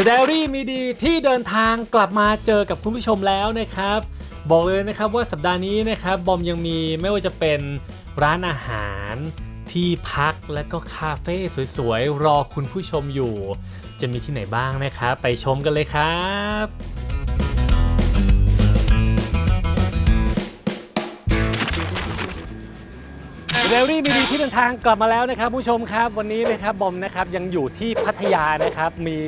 The Diary มีดีที่เดินทางกลับมาเจอกับคุณผู้ชมแล้วนะครับ บอกเลยนะครับว่าสัปดาห์นี้นะครับบอมยังมีไม่ว่าจะเป็นร้านอาหารที่พักและก็คาเฟ่สวยๆ รอคุณผู้ชมอยู่ จะมีที่ไหนบ้างนะครับ ไปชมกันเลยครับเรลลี่มีดีที่เดินทางกลับมาแล้วนะครับผู้ชมครับ วันนี้นะครับบอมนะครับยังอยู่ที่พัทยานะครับมี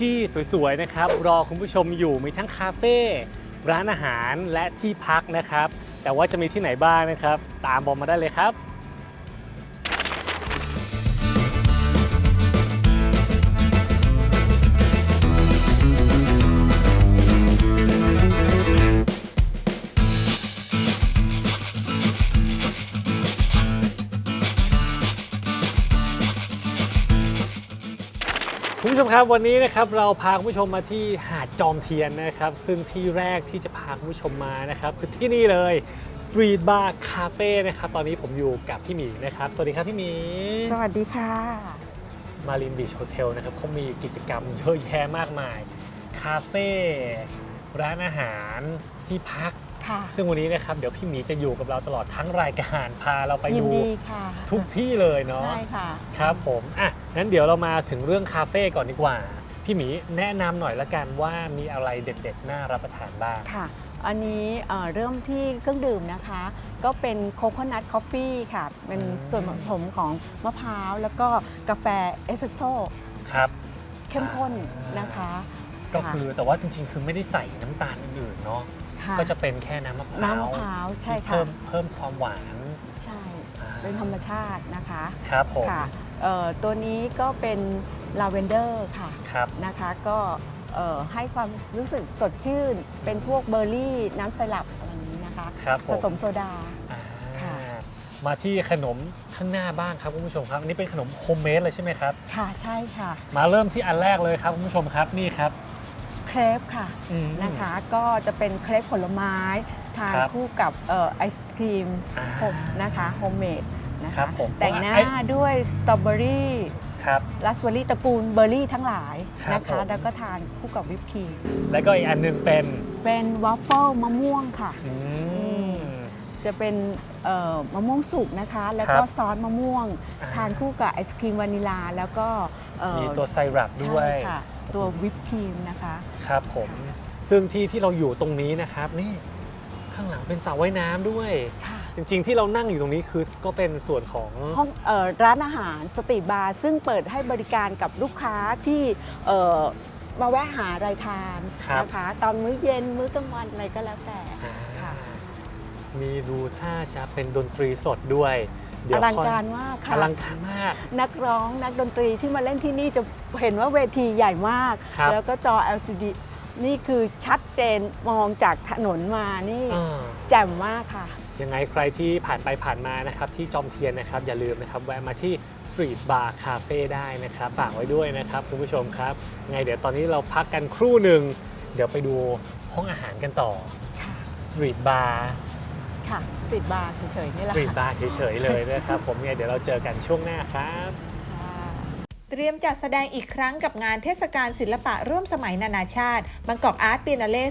ที่สวยๆนะครับ รอคุณผู้ชมอยู่มีทั้งคาเฟ่ร้านอาหารและที่พักนะครับ แต่ว่าจะมีที่ไหนบ้างนะครับ ตามบอมมาได้เลยครับ มครับวันนี้นะครับเราพาคุณผู้ชมมาที่หาดจอมเทียนนะครับ ซึ่งที่แรกที่จะพาคุณผู้ชมมานะครับคือที่นี่เลย Street Bar Cafe นะครับตอนนี้ผมอยู่กับพี่หมีนะครับ สวัสดีครับพี่หมี สวัสดีค่ะ มารินบีชโฮเทลนะครับเขามีกิจกรรมเยอะแยะมากมาย คาเฟ่ร้านอาหารที่พัก ค่ะซึ่งวันนี้นะครับเดี๋ยวพี่หมีจะอยู่กับเราตลอดทั้งรายการพาเราไปยินดูดีค่ะทุกที่เลยเนาะใช่ค่ะ ครับผมอะงั้นเดี๋ยวเรามาถึงเรื่องคาเฟ่ก่อนดีกว่า พี่หมีแนะนำหน่อยละกันว่ามีอะไรเด็ดๆน่ารับประทานบ้าง ค่ะ อันนี้เอ่อเริ่มที่เครื่องดื่มนะคะ ก็เป็นโคโคนัทคอฟฟี่ค่ะ เป็นอืม ส่วนผสมของมะพร้าว แล้วก็กาแฟเอสเปรสโซ่ครับ เข้มข้นนะคะก็คือแต่ว่าจริงๆ คือไม่ได้ใส่น้ำตาลอื่นๆเนาะ ค่ะก็จะเป็นแค่น้ำมะพร้าวน้ำมะพร้าวใช่ค่ะ เพิ่มเพิ่มความหวานใช่ เป็นธรรมชาตินะคะครับผมค่ะเอ่อตัวนี้ก็เป็นลาเวนเดอร์ค่ะครับ นะคะก็เอ่อให้ความรู้สึกสดชื่น เป็นพวกเบอร์รี่น้ำสลับอะไรอย่างนี้นะคะ ครับผผม สมโซดาอ่าค่ะ มาที่ขนมข้างหน้าบ้างครับคุณผู้ชมครับอันนี้เป็นขนมโฮมเมดเลยใช่ไหมครับ ค่ะใช่ค่ะ มาเริ่มที่อันแรกเลยครับคุณผู้ชมครับนี่ครับ เครปค่ะอืม นะคะก็จะเป็นเครปผลไม้ ทานครับคู่กับเอ่อไอศครีมอ่าผมนะคะโฮมเมดนะครัคะบผมแต่งหน้าไอ้ ด้วยสตรอเบอรี่ครับ ราสเบอรี่ตระกูลเบอร์รี่ทั้งหลายครับนะผคะม แล้วก็ทานคู่กับวิปครีมแล้วก็อีกอันหนึงเป็นเป็นวัฟเฟิลมะม่วงค่ะ อืม จะเป็นเอ่อมะม่วงสุกนะคะ แล้วคก็รับซอสมะม่วง อ่า ทานคู่กับไอศครีมวานิลา แล้วก็เอ่อมีตัวไซรัปด้วย ใช่ค่ะ ตัววิปครีมนะคะ ครับผม ซึ่งที่ที่เราอยู่ตรงนี้นะครับนี่ข้างหลังเป็นสระว่ายน้ำด้วย ค่ะ จริงๆที่เรานั่งอยู่ตรงนี้คือก็เป็นส่วนของ ห้องเอ่อร้านอาหารสตรีทบาร์ซึ่งเปิดให้บริการกับลูกค้าที่เอ่อมาแวะหาอะไรทานครับ นะคะตอนมื้อเย็นมื้อกลางวันอะไรก็แล้วแต่ อ่าค่ะ มีดูท่าจะเป็นดนตรีสดด้วยเดี๋ อยวลังค่อยการมากอค่ะลังการมาก นักร้องนักดนตรีที่มาเล่นที่นี่จะเห็นว่าเวทีใหญ่มากครับแล้วก็จอ LCD นี่คือชัดเจนมองจากถนนมานี่อ่าแจ่มมากค่ะ ยังไงใครที่ผ่านไปผ่านมานะครับที่จอมเทียนนะครับ อย่าลืมนะครับแวะมาที่ Street Bar Cafe ได้นะครับฝากไว้ด้วยนะครับคุณผู้ชมครับยังไงเดี๋ยวตอนนี้เราพักกันครู่หนึ่ง เดี๋ยวไปดูห้องอาหารกันต่อค่ะ Street Bar ค่ะสตรีทบาร์เฉยๆนี่แหสละตรีทค่ะ บาร์เฉยๆเลยนะครับ ผมเนี่ยเดี๋ยวเราเจอกันช่วงหน้าครับ เตรียมจัดแสดงอีกครั้งกับงานเทศกาลศิลปะร่วมสมัยนานาชาติบางกอกอาร์ตเปียนาเล่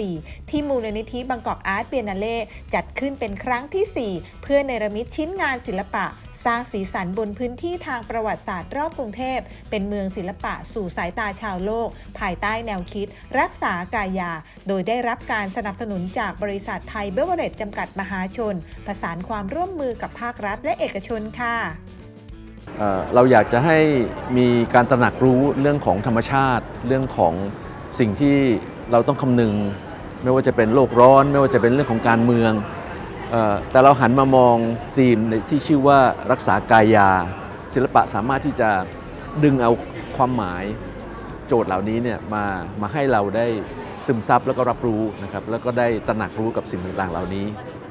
2024 ที่มูลนิธิบางกอกอาร์ตเปียนาเล่จัดขึ้นเป็นครั้งทีสี่ 4 เพื่อเนรมิตชิ้นงานศิลปะ สร้างสีสันบนพื้นที่ทางประวัติศาสตร์รอบกรุงเทพ เป็นเมืองศิลปะสู่สายตาชาวโลก ภายใต้แนวคิด รักษากายา โดยได้รับการสนับสนุนจากบริษัทไทยเบเวอร์เรจจำกัดมหาชน ประสานความร่วมมือกับภาครัฐและเอกชนค่ะ เราอยากจะให้มีการตระหนักรู้เรื่องของธรรมชาติ เรื่องของสิ่งที่เราต้องคำนึง ไม่ว่าจะเป็นโลกร้อน ไม่ว่าจะเป็นเรื่องของการเมือง แต่เราหันมามองธีมในที่ชื่อว่ารักษากายา ศิลปะสามารถที่จะดึงเอาความหมายโจทย์เหล่านี้เนี่ยมามาให้เราได้ซึมซับแล้วก็รับรู้นะครับแล้วก็ได้ตระหนักรู้กับสิ่งต่างๆ เหล่านี้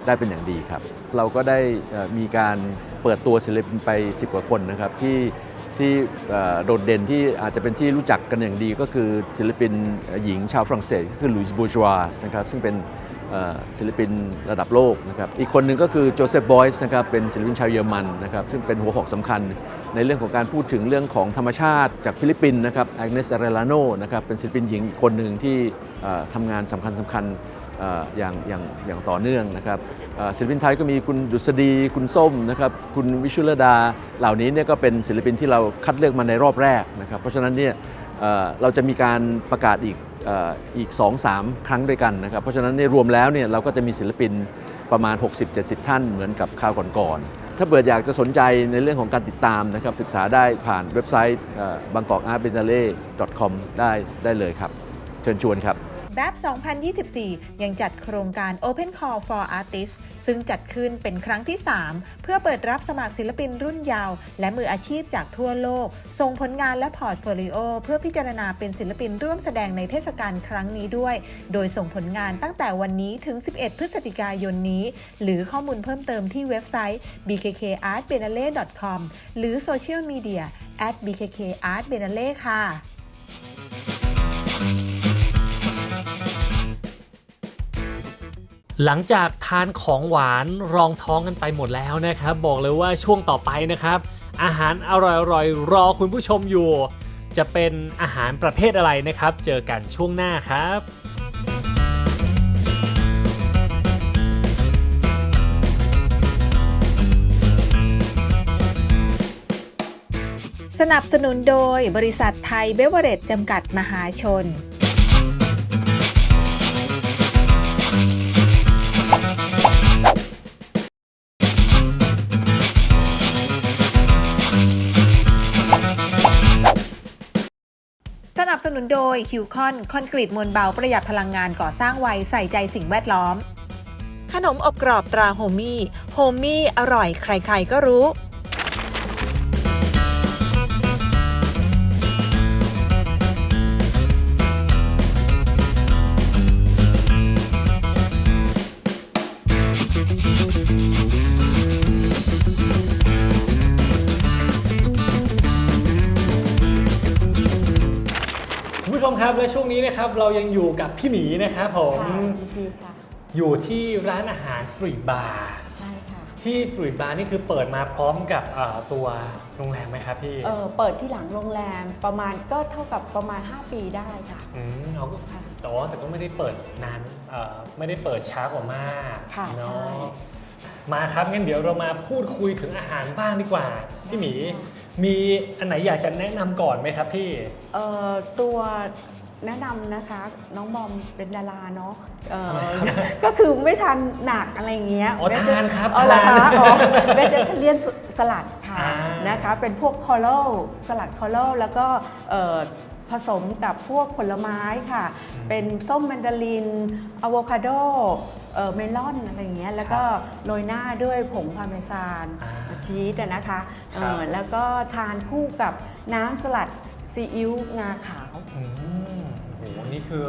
ได้เป็นอย่างดีครับ เราก็ได้มีการเปิดตัวศิลปินไป 10 กว่าคนนะครับที่ที่โดดเด่นที่อาจจะเป็นที่รู้จักกันอย่างดีก็คือศิลปินหญิงชาวฝรั่งเศสก็คือลุยส์บูจวาสนะครับซึ่งเป็นศิลปินระดับโลกนะครับอีกคนหนึ่งก็คือโจเซฟบอยส์นะครับเป็นศิลปินชาวเยอรมันนะครับซึ่งเป็นหัวหอกสำคัญในเรื่องของการพูดถึงเรื่องของธรรมชาติจากฟิลิปปินส์นะครับแอ n เนสเรลาโนนะครับเป็นศิลปินหญิงอีกคนหนึ่งที่ทำงานสำคัญสำคัญ อย่างอย่างอย่างต่อเนื่องนะครับศิลปินไทยก็มีคุณดุษฎีคุณส้มนะครับคุณวิชุลดาเหล่านี้เนี่ยก็เป็นศิลปินที่เราคัดเลือกมาในรอบแรกนะครับ เพราะฉะนั้นเนี่ยเราจะมีการประกาศอีกอีก 2-3 ครั้งด้วยกันนะครับ เพราะฉะนั้นในรวมแล้วเนี่ยเราก็จะมีศิลปินประมาณ 60-70 ท่านเหมือนกับคราวก่อนๆ ถ้าเกิดอยากจะสนใจในเรื่องของการติดตามนะครับ ศึกษาได้ผ่านเว็บไซต์บางกอกอาร์ตเบนเล่ .com ได้ได้เลยครับ เชิญชวนครับ แรป2024 ยังจัดโครงการ Open Call for Artists ซึ่งจัดขึ้นเป็นครั้งที่ 3 เพื่อเปิดรับสมัครศิลปินรุ่นเยาว์และมืออาชีพจากทั่วโลก ส่งผลงานและพอร์ตโฟลิโอเพื่อพิจารณาเป็นศิลปินร่วมแสดงในเทศกาลครั้งนี้ด้วย โดยส่งผลงานตั้งแต่วันนี้ถึง 11 พฤศจิกายนนี้ หรือข้อมูลเพิ่มเติมที่เว็บไซต์ bkkartbiennale.com หรือโซเชียลมีเดีย at bkkartbiennale ค่ะ หลังจากทานของหวานรองท้องกันไปหมดแล้วนะครับ บอกเลยว่าช่วงต่อไปนะครับ อาหารอร่อยๆ รอคุณผู้ชมอยู่ จะเป็นอาหารประเภทอะไรนะครับ เจอกันช่วงหน้าครับสนับสนุนโดยบริษัทไทยเบเวอเรจจำกัดมหาชน นุนโดยคิวคอนคอนกรีตมวลเบาประหยัดพลังงานก่อสร้างไวใส่ใจสิ่งแวดล้อม ขนมอบกรอบตราโฮมี่โฮมี่อร่อยใครๆก็รู้ คุณผู้ชมครับและช่วงนี้นะครับเรายังอยู่กับพี่หมีนะครับผมค่ะยินดีค่ะ อยู่ที่ร้านอาหารสตรีทบาร์ใช่ค่ะ ที่สตรีทบาร์นี่คือเปิดมาพร้อมกับเอ่อตัวโรงแรมไหมครับพี่เออเปิดที่หลังโรงแรมประมาณก็เท่ากับประมาณ 5 ปีได้ค่ะ อืมเขาก็ค่ะแต่ว่าแต่ก็ไม่ได้เปิดนานเอ่อไม่ได้เปิดช้ากว่ามากค่ะเนาใช่ะ มาครับงั้นเดี๋ยวเรามาพูดคุยถึงอาหารบ้างดีกว่าพี่หมีมีอันไหนอยากจะแนะนำก่อนไหมครับพี่ เอ่อตัวแนะนำนะคะ น้องบอมเป็นดาราเนาะเอ่อก็คือไม่ทานหนักอะไรเงี้ยอ๋อทานครับอ๋อเหรอทาคะนอ๋อเวจเทเลียนสลัดค่ะอ่าน นะคะเป็นพวกคอโลสลัดคอโลแล้วก็เอ่อ ผสมกับพวกผลไม้ค่ะ เป็นส้มแมนดารินอะโวคาโดเอ่อเมลอนอะไรอย่างเงี้ยแล้วก็โรยหน้าด้วยผงพาร์เมซานอ่าชีสอะนะคะเอ่อครับแล้วก็ทานคู่กับน้ำสลัดซีอิ๊วงาขาวอืมโอ้โหนี่คือ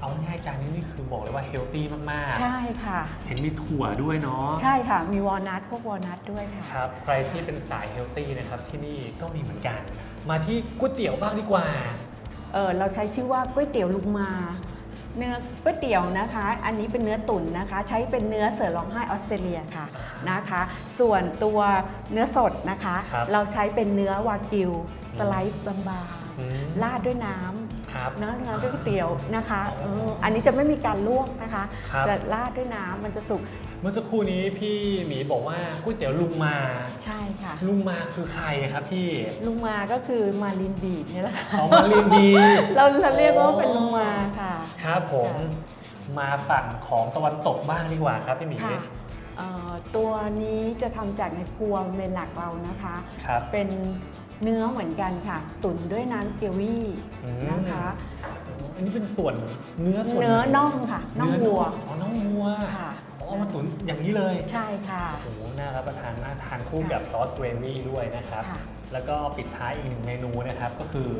เอาง่ายๆจานนี้นี่คือบอกเลยว่าเฮลตี้มาก ๆ ใช่ค่ะ เห็นมีถั่วด้วยเนาะใช่ค่ะ มีวอลนัทพวกวอลนัทด้วยค่ะครับใครที่เป็นสายเฮลตี้นะครับที่นี่ก็มีเหมือนกัน มาที่ก๋วยเตี๋ยวบ้างดีกว่า เออเราใช้ชื่อว่าก๋วยเตี๋ยวลุงมา เนื้อก๋วยเตี๋ยวนะคะ อันนี้เป็นเนื้อตุ๋นนะคะ ใช้เป็นเนื้อเสือร้องไห้ออสเตรเลียค่ะนะคะ ส่วนตัวเนื้อสดนะคะ ครับเราใช้เป็นเนื้อวากิวสไลด์บางอืมๆราดด้วยน้ำ ครับเนื้อเนื้อด้วยก๋วยเตี๋ยวนะคะเอออันนี้จะไม่มีการลวกนะคะครับจะราดด้วยน้ำมันจะสุก เมื่อสักครู่นี้พี่หมีบอกว่าก๋วยเตี๋ยวลุงมา ใช่ค่ะ ลุงมาคือใครครับพี่ลุงมาก็คือมาลินบีดนี่แหละค่ะอ๋อมารีนบีชเราเราเรียกว่าเป็นลุงมาค่ะ ครับผมมาฝั่งของตะวันตกบ้างดีกว่าครับพี่หมีค่ะเอ่อตัวนี้จะทำจากในครัวเมนหลักเรานะคะครับเป็น เนื้อเหมือนกันค่ะ ตุ๋นด้วยน้ำเกวี่อืม นะคะ อันนี้เป็นส่วนเนื้อส่วนเนื้อน่องค่ะน่องวัวอ๋อน่องวัวค่ะ อ๋อเอามาตุ๋นอย่างนี้เลยใช่ค่ะ โอ้โหน่ารับประทานมากทานคู่กับซอสเกรวี่ด้วยนะครับ ค่ะ แล้วก็ปิดท้ายอีกหนึ่งเมนูนะครับก็คือ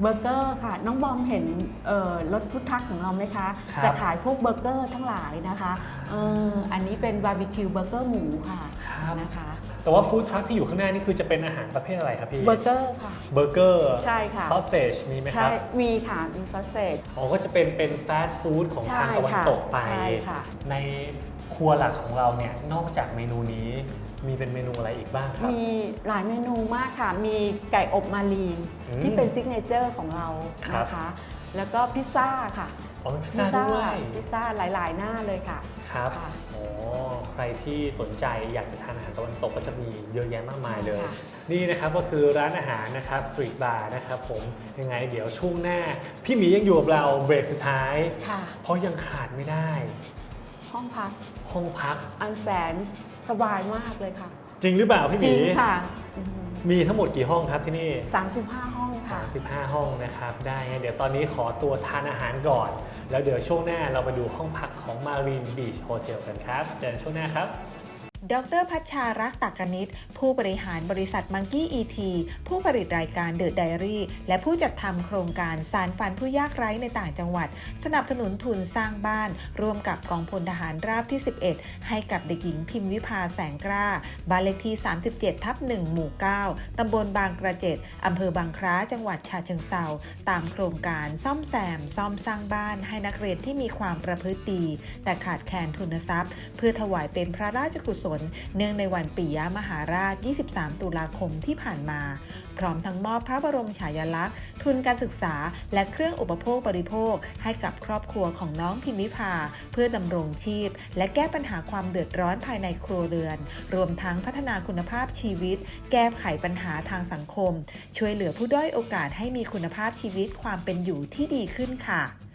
เบอร์เกอร์ค่ะ น้องบอมเห็นเอ่อรถพุทธักของเราไหมคะ ครับ จะขายพวกเบอร์เกอร์ทั้งหลายนะคะเอออันนี้เป็นบาร์บีคิวเบอร์เกอร์หมูค่ะ ครับ นะคะแต่ว่าฟู้ดทรัคที่อยู่ข้างหน้านี่คือจะเป็นอาหารประเภทอะไรครับพี่ เบอร์เกอร์ค่ะ เบอร์เกอร์ใช่ค่ะ ซอสเซจมีไหมคใช่รับ มีค่ะมีซอสเซจ อ๋อ ก็จะเป็นเป็นฟาสต์ฟู้ดของใช่ทางตะวันค่ะตกไปใช่ค่ะ ในครัวหลักของเราเนี่ย นอกจากเมนูนี้มีเป็นเมนูอะไรอีกบ้างครับ มีหลายเมนูมากค่ะ มีไก่อบมารีนอืมที่เป็นซิกเนเจอร์ของเราครับ นะคะ แล้วก็พิซซ่าค่ะ อ๋อเป็นพิซซ่าด้วยพิซซ่าหลาย ๆ หน้าเลยค่ะ ครับค่ะอ๋อใครที่สนใจอยากจะทานอาหารตะวันตกก็จะมีเยอะแยะมากมายเลย ใช่ค่ะ นี่นะครับก็คือร้านอาหารนะครับสตรีทบาร์นะครับผมยังไงเดี๋ยวช่วงหน้า พี่หมียังอยู่กับเราเบรกสุดท้าย ค่ะ เพราะยังขาดไม่ได้ ห้องพักห้องพัก อันแสนสบายมากเลยค่ะ จริงหรือเปล่าพี่หจริมีงค่ะอืมมีทั้งหมดกี่ห้องครับที่นี่ 35ห้องค่ะ 35 ห้องนะครับ ได้งั้นเดี๋ยวตอนนี้ขอตัวทานอาหารก่อน แล้วเดี๋ยวช่วงหน้าเราไปดูห้องพักของ Marine Beach Hotel กันครับ เจอกันช่วงหน้าครับ ดรพัชชารักษ์ตักกนิตผู้บริหารบริษัทมังกี้อีทีผู้ผลิตรายการเดอะไดรี่และผู้จัดทำโครงการสารฝันผู้ยากไร้ในต่างจังหวัด สนับสนุนทุนสร้างบ้าน ร่วมกับกองพลทหารราบที่ 11 ให้กับเด็กหญิงพิมพ์วิภาแสงกล้า บ้านเลขที่ 37 ทับ 1 หมู่ 9 ตำบลบางกระเจ็ดอำเภอบางคล้าจังหวัดฉะเชิงเซาตามโครงการซ่อมแซม ซ่อมสร้างบ้าน ให้นักเรียนที่มีความประพฤติดีแต่ขาดแคลนทุนทรัพย์ เพื่อถวายเป็นพระราชกุศลเนื่องในวันปิยมหาราช 23 ตุลาคมที่ผ่านมา พร้อมทั้งมอบพระบรมฉายาลักษณ์ ทุนการศึกษา และเครื่องอุปโภคบริโภค ให้กับครอบครัวของน้องพิมพิพา เพื่อดำรงชีพ และแก้ปัญหาความเดือดร้อนภายในครัวเรือน รวมทั้งพัฒนาคุณภาพชีวิต แก้ไขปัญหาทางสังคม ช่วยเหลือผู้ด้อยโอกาสให้มีคุณภาพชีวิตความเป็นอยู่ที่ดีขึ้นค่ะ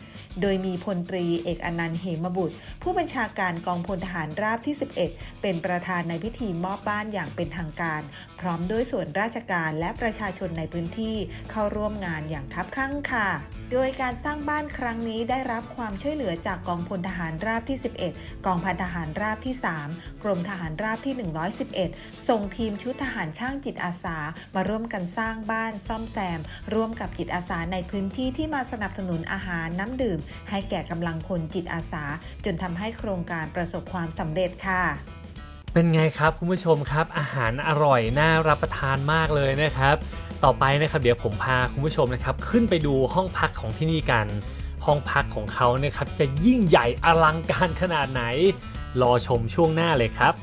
โดยมีพลตรีเอกอนันต์เหมบุตร ผู้บัญชาการกองพลทหารราบที่ 11 เป็นประธานในพิธีมอบบ้านอย่างเป็นทางการ พร้อมด้วยส่วนราชการและประชาชนในพื้นที่เข้าร่วมงานอย่างคับคั่งค่ะ โดยการสร้างบ้านครั้งนี้ได้รับความช่วยเหลือจากกองพลทหารราบที่ 11 กองพันทหารราบที่ 3 กรมทหารราบที่ 111 ส่งทีมชุดทหารช่างจิตอาสามาร่วมกันสร้างบ้านซ่อมแซม ร่วมกับจิตอาสาในพื้นที่ที่มาสนับสนุนอาหารน้ำดื่มให้แก่กำลังพลจิตอาสา จนทำให้โครงการประสบความสำเร็จค่ะเป็นไงครับคุณผู้ชมครับ อาหารอร่อยน่ารับประทานมากเลยนะครับ ต่อไปนะครับเดี๋ยวผมพาคุณผู้ชมนะครับ ขึ้นไปดูห้องพักของที่นี่กัน ห้องพักของเขาเนี่ยครับจะยิ่งใหญ่อลังการขนาดไหน รอชมช่วงหน้าเลยครับ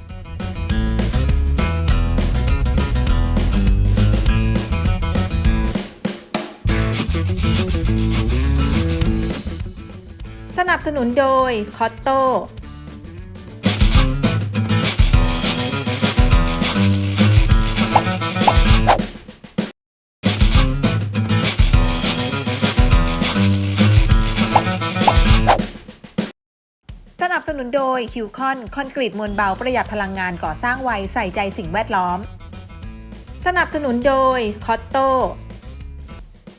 สนับสนุนโดยคอตโตสนับสนุนโดยคิวคอนคอนกรีตมวลเบาประหยัดพลังงานก่อสร้างไวใส่ใจสิ่งแวดล้อม สนับสนุนโดยคอตโต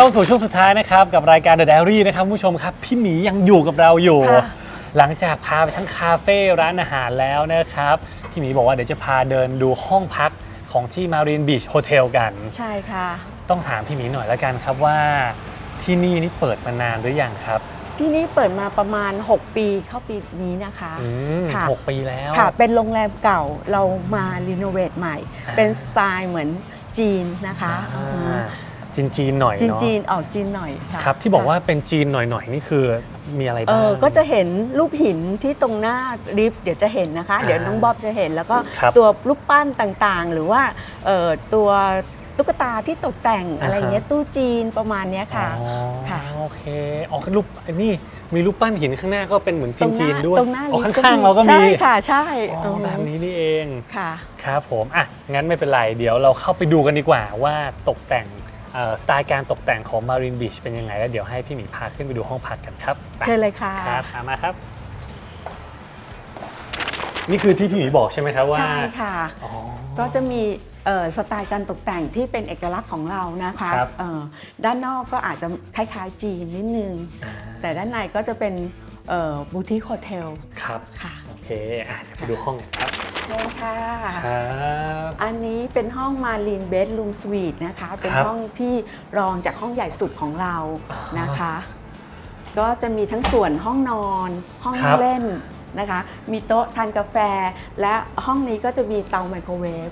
เข้าสู่ช่วงสุดท้ายนะครับ กับรายการ The Diary นะครับคุณผู้ชมครับ พี่หมียังอยู่กับเราอยู่ ค่ะ หลังจากพาไปทั้งคาเฟ่ร้านอาหารแล้วนะครับ พี่หมีบอกว่าเดี๋ยวจะพาเดินดูห้องพักของที่ Marine Beach Hotel กัน ใช่ค่ะ ต้องถามพี่หมีหน่อยแล้วกันครับว่า ที่นี่นี่เปิดมานานหรือยังครับที่นี่เปิดมาประมาณ 6 ปีเข้าปีนี้นะคะ อืมค่ะ หกปีแล้ว ค่ะ เป็นโรงแรมเก่าเรามารีโนเวทใหม่ อ่าเป็นสไตล์เหมือนจีนนะคะอ่า อืม จีนจีนๆหน่อยจีนเนาะจีนออกจีนหน่อยค่ะครับที่บอกว่าเป็นจีนหน่อยๆนี่คือมีอะไรเอบ้าง อก็จะเห็นรูปหินที่ตรงหน้าลิฟต์เดี๋ยวจะเห็นนะคะ อ่าเดี๋ยวน้องบ๊อบจะเห็นแล้วก็ครับตัวรูปปั้นต่างๆ หรือว่าเอ่อตัวตุ๊กตาที่ตกแต่งอะไรอ่าฮะเงี้ยตู้จีนประมาณเนี้ยค่ะ อ๋อค่ะ โอเคออกรูปไอ้นี่มีรูปปั้นหินข้างหน้าก็เป็นเหมือนตรงหจีน้านๆด้วยตรงหน้าอ๋อลิฟต์ข้างๆเราก็มีใช่ค่ะใช่อ๋อเออแบบนี้นี่เอง ค่ะ ครับผม อะ งั้นไม่เป็นไร เดี๋ยวเราเข้าไปดูกันดีกว่าว่าตกแต่งเอ่อ สไตล์การตกแต่งของ Marine Beach เป็นยังไง แล้วเดี๋ยวให้พี่หมีพาขึ้นไปดูห้องพักกันครับไปเชิญเลยค่ะ ครับตามมาครับ นี่คือที่พี่หมีบอกใช่ไหมครับว่าใช่ค่ะ อ๋อ ก็จะมีเอ่อสไตล์การตกแต่งที่เป็นเอกลักษณ์ของเรานะคะครับเอ่อด้านนอกก็อาจจะคล้ายๆจีนนิดนึงอ่าแต่ด้านในก็จะเป็นบูติคโฮเทลครับ ค่ะโอ เคอะเดี๋ยวไปดูห้องกันครับเชิญค่ะ ครับ อันนี้เป็นห้องมารีนเบด o ูมสวีทนะคะ เป็นครับ ห้องที่รองจากห้องใหญ่สุดของเราอ๋อนะคะ ก็จะมีทั้งส่วนห้องนอน ห้องครับเล่นนะคะ มีโต๊ะทานกาแฟ และห้องนี้ก็จะมีเตาไมโครเวฟ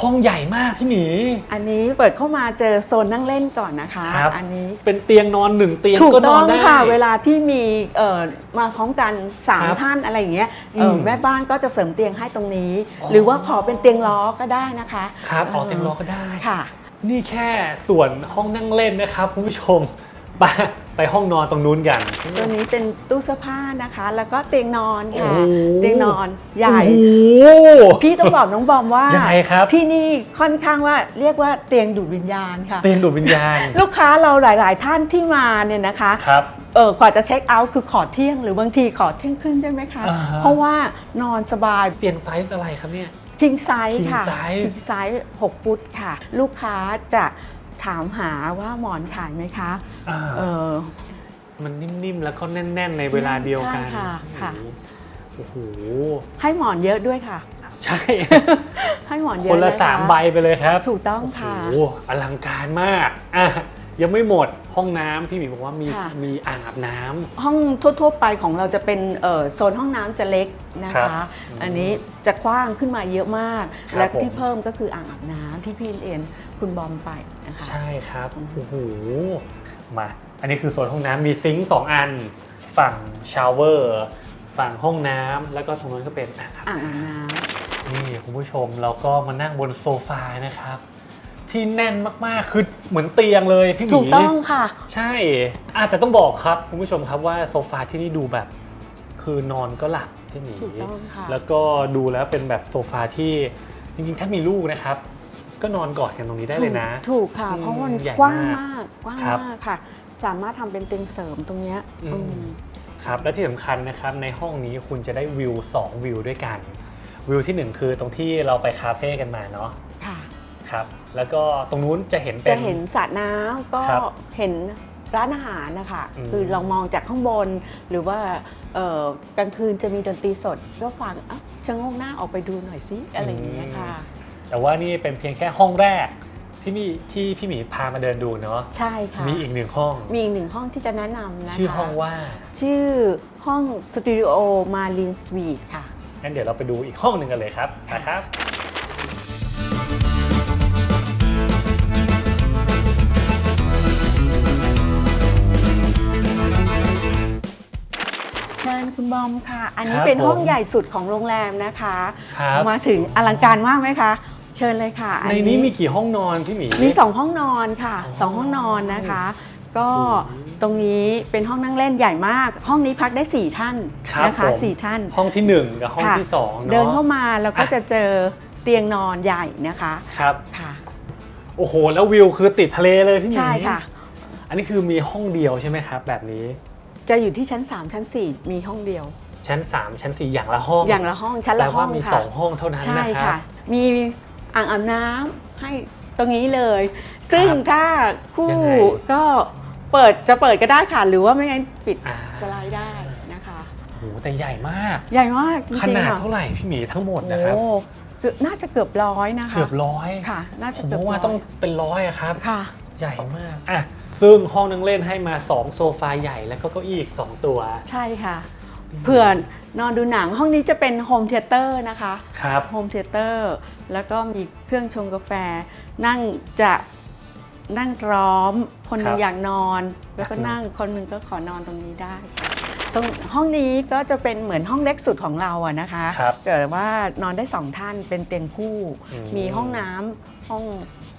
ห้องใหญ่มากพี่หมีอันนี้เปิดเข้ามาเจอโซนนั่งเล่นก่อนนะคะ ครับ อันนี้เป็นเตียงนอนหนึ่งเตียงถูกก็นต้ออนงได้ ค่ะ เวลาที่มีเอ่อมาพร้อมกันครับ3ท่านอะไรอย่างเงี้ยเอ่ออมแม่บ้านก็จะเสริมเตียงให้ตรงนี้ อ๋อ หรือว่าขอเป็นเตียงล้อก็ได้นะคะครับออกเตียงรอก็ได้ ค่ะ นี่แค่ส่วนห้องนั่งเล่นนะครับคุณผู้ชมไป ไปห้องนอนตรงนู้นกัน ตัวนี้เป็นตู้เสื้อผ้านะคะ แล้วก็เตียงนอนค่ะ โอ้โห เตียงนอนใหญ่ โอ้โห พี่ต้องบอกน้องบอมว่า ยังไงครับ ที่นี่ค่อนข้างว่าเรียกว่าเตียงดูดวิญญาณค่ะ เตียงดูดวิญญาณ ลูกค้าเราหลาย ๆ ท่านที่มาเนี่ยนะคะ ครับ เออกว่าจะเช็คเอาท์คือขอเที่ยงหรือบางทีขอเที่ยงครึ่งได้ไหมคะ อ่าฮะ เพราะว่านอนสบาย เตียงไซส์อะไรครับเนี่ย พิงไซส์ King ค่ะ size พิงไซส์ 6 ฟุตค่ะ ลูกค้าจะ ถามหาว่าหมอนขายไหมคะอ่า เออ มันนิ่มๆ แล้วก็แน่น ๆ ในเวลาเดียวกันใช่ค่ะค่ะ โอ้โห ให้หมอนเยอะด้วยค่ะ ใช่ ให้หมอนเยอะคนละเยสามใบไปเลยครับถูกต้องค่ะ โอ้โหอลังการมากอะยังไม่หมดห้องน้ำพี่หมีบอกว่ามีค่ะ มีอ่างอาบน้ำ ห้องทั่ว ๆ ไปของเราจะเป็นเอ่อโซนห้องน้ำจะเล็กนะครัคะ บอันนี้จะกว้างขึ้นมาเยอะมาก ครับและผม ที่เพิ่มก็คืออ่างอาบน้ำ ที่พี่เรียนคุณบอมไปนะคะ ใช่ครับโอ้โหมา อันนี้คือโซนห้องน้ำมีซิงค์สองอัน ฝั่งชาวเวอร์ฝั่งห้องน้ำแล้วก็ตรงนั้นก็เป็นอ่างอาบอ่างอาบน้นี่คุณผู้ชมเราก็มานั่งบนโซฟานะครับ ที่แน่นมากๆ คือเหมือนเตียงเลยพี่หำมีถูกต้องค่ะ ใช่อาแต่ต้องบอกครับคุณผู้ชมครับว่าโซฟาที่นี่ดูแบบ คือนอนก็หลับพี่หมีถูกต้องค่ะแล้วก็ดูแล้วเป็นแบบโซฟาที่จริงๆ ถ้ามีลูกนะครับ ก็นอนกอดกันตรงนี้ได้เลยนะ ถูกถูกค่ะอืมเพราะมันใหญ่กว้างมากมากกว้างครับมากค่ะ สามารถทำเป็นเตียงเสริมตรงเนี้ยอืมอืมครับและที่สำคัญนะครับในห้องนี้คุณจะได้วิว 2 วิวด้วยกัน วิวทีหนึ่1 คือตรงที่เราไปคาเฟ่กันมาเนาะค่ะครับ แล้วก็ตรงนู้นจะเห็นเป็จะนเห็นสระน้ำก็ครับเห็นร้านอาหารนะคะอืมคือเรามองจากข้างบนหรือว่าเอ่อกลางคืนจะมีดนตรีสดก็ฟังอะชะโงกหน้าออกไปดูหน่อยสิอะไรอย่างเงี้ยค่ะ แต่ว่านี่เป็นเพียงแค่ห้องแรกที่มีที่พี่หมีพามาเดินดูเนาะใช่ค่ะ มีอีกหนึ่งห้อง มีอีกหนึ่งห้องที่จะแนะนำนะคะชื่อห้องว่า ชื่อห้องสตูดิโอมาลินสวีทค่ะ งั้นเดี๋ยวเราไปดูอีกห้องหนึ่งกันเลยครับนะครับเชิญคุณบอมค่ะ อันนี้ครับเป็นห้องผมใหญ่สุดของโรงแรมนะคะครับมาถึงอลังการมากไหมคะ เชิญเลยค่ะอัในนี้มีกี่ห้องนอนพี่หมี มีสองห้องนอนค่ะสสอองงห้ห้อองงนนออนนนะคะ ก็ตรงนี้เป็นห้องนั่งเล่นใหญ่มาก ห้องนี้พักได้ 4 ท่านครับนะคะผมสี่ท่าน ห้องที่หนึ่งกับห้องค่ะที่สองเนาะเดินเข้ามาเราก็อะจะเจอเตียงนอนใหญ่นะคะครับค่ะโอ้โห แล้ววิวคือติดทะเลเลยพี่หมีใช่ค่ะ อันนี้คือมีห้องเดียวใช่ไหมครับแบบนี้ จะอยู่ที่ชั้น 3 ชั้น 4 มีห้องเดียว ชั้น 3 ชั้น 4 อย่างละห้อง อย่างละห้องชั้นแปลละห้ว่าองมีค่ะสองห้องเท่านั้นใช่นะครัค่ะบมี อ่างอาบน้ำให้ตรงนี้เลย ซึ่งครับถ้าคู่ยังไง ก็เปิดจะเปิดก็ได้ค่ะ หรือว่าไม่งั้นปิดอ่าสไลด์ได้นะคะ โอ้โหแต่ใหญ่มาก ใหญ่มากจริงๆขนาดค่ะเท่าไหร่พี่หมีทั้งหมดนะครับ โอ้เกือบน่าจะเกือบร้อยนะคะเกือบร้อยค่ะ น่าผจะมเกือบว่าร้อยต้องเป็นร้อยอะครับ ค่ะ ใหญ่มากอะซึ่งห้องนั่งเล่นให้มา 2 โซฟาใหญ่แล้วก็เก้าอี้อีก 2 ตัว ใช่ค่ะ เผื่อนอนดูหนังห้องนี้จะเป็นโฮมเทเตอร์นะคะครับโฮมเทเตอร์แล้วก็มีเครื่องชงกาแฟ นั่งจะนั่งร้อม คนหนึ่คงรับอยากนอน แล้วก็อยากนอนนั่งคนหนึ่งก็ขอนอนตรงนี้ได้ค่ะตรงห้องนี้ก็จะเป็นเหมือนห้องเล็กสุดของเราอะนะคะครับแต่ว่านอนได้สองท่านเป็นเตียงคู่อืมมีห้องน้ำห้อง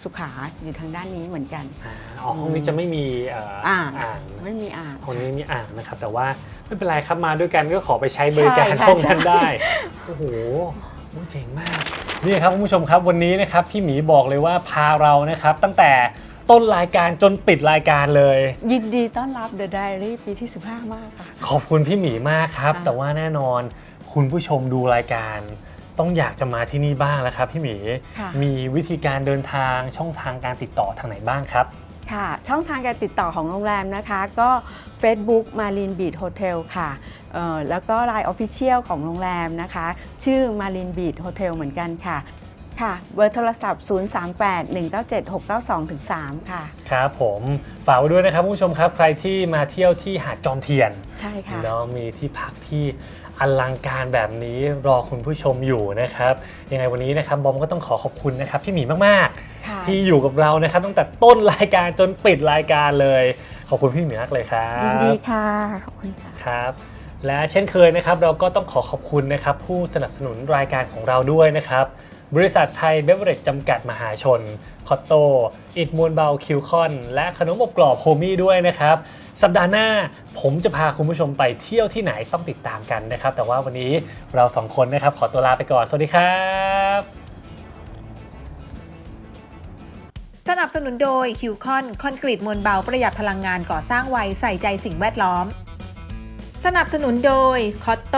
สุขาอยู่ทางด้านนี้เหมือนกันอ่าอ๋อห้องนี้จะไม่มีเอ่ออ่อ่างอ่างไม่มีอ่าง ห้องนี้ไม่มีอ่างนะครับ แต่ว่าไม่เป็นไรครับมาด้วยกันก็ขอไปใช้บริการใช่ค่ะห้องนั้นใช่ ได้โอ้โหโอ้เจ๋งมากนี่ครับคุณผู้ชมครับวันนี้นะครับพี่หมีบอกเลยว่าพาเรานะครับ ตั้งแต่ต้นรายการจนปิดรายการเลย ยินดีต้อนรับ The Diary ปีที่ 15 มากค่ะ ขอบคุณพี่หมีมากครับ ค่ะแต่ว่าแน่นอนคุณผู้ชมดูรายการ ต้องอยากจะมาที่นี่บ้างแล้วครับพี่หมี ค่ะ มีวิธีการเดินทางช่องทางการติดต่อทางไหนบ้างครับ ค่ะ ช่องทางการติดต่อของโรงแรมนะคะ ก็ Facebook Marine Beach Hotel ค่ะเอ่อแล้วก็ Line Official ของโรงแรมนะคะ ชื่อ Marine Beach Hotel เหมือนกันค่ะ ค่ะ เบอร์โทรศัพท์ 038-197-692-3 ค่ะ ครับผมฝากไว้ด้วยนะครับคุณผู้ชมครับ ใครที่มาเที่ยวที่หาดจอมเทียนใช่ค่ะแล้วมีที่พักที่ อลังการแบบนี้รอคุณผู้ชมอยู่นะครับยังไงวันนี้นะครับบอมก็ต้องขอขอบคุณนะครับพี่หมีมากค่ะๆ ที่อยู่กับเรานะครับตั้งแต่ต้นรายการจนปิดรายการเลย ขอบคุณพี่หมีมากเลยครับยินดีค่ะ ขอบคุณค่ะ ครับและเช่นเคยนะครับเราก็ต้องขอขอบคุณนะครับผู้สนับสนุนรายการของเราด้วยนะครับ บริษัทไทยเบเวอร์เรจจำกัดมหาชน คอตโต อิดมูลเบลคิวคอน และขนมอบกรอบโฮมี่ด้วยนะครับ สัปดาห์หน้าผมจะพาคุณผู้ชมไปเที่ยวที่ไหนต้องติดตามกันนะครับ แต่ว่าวันนี้เราสองคนนะครับขอตัวลาไปก่อน สวัสดีครับ สนับสนุนโดยคิวคอนคอนกรีตมวลเบาประหยัดพลังงานก่อสร้างไวใส่ใจสิ่งแวดล้อม สนับสนุนโดยคอตโต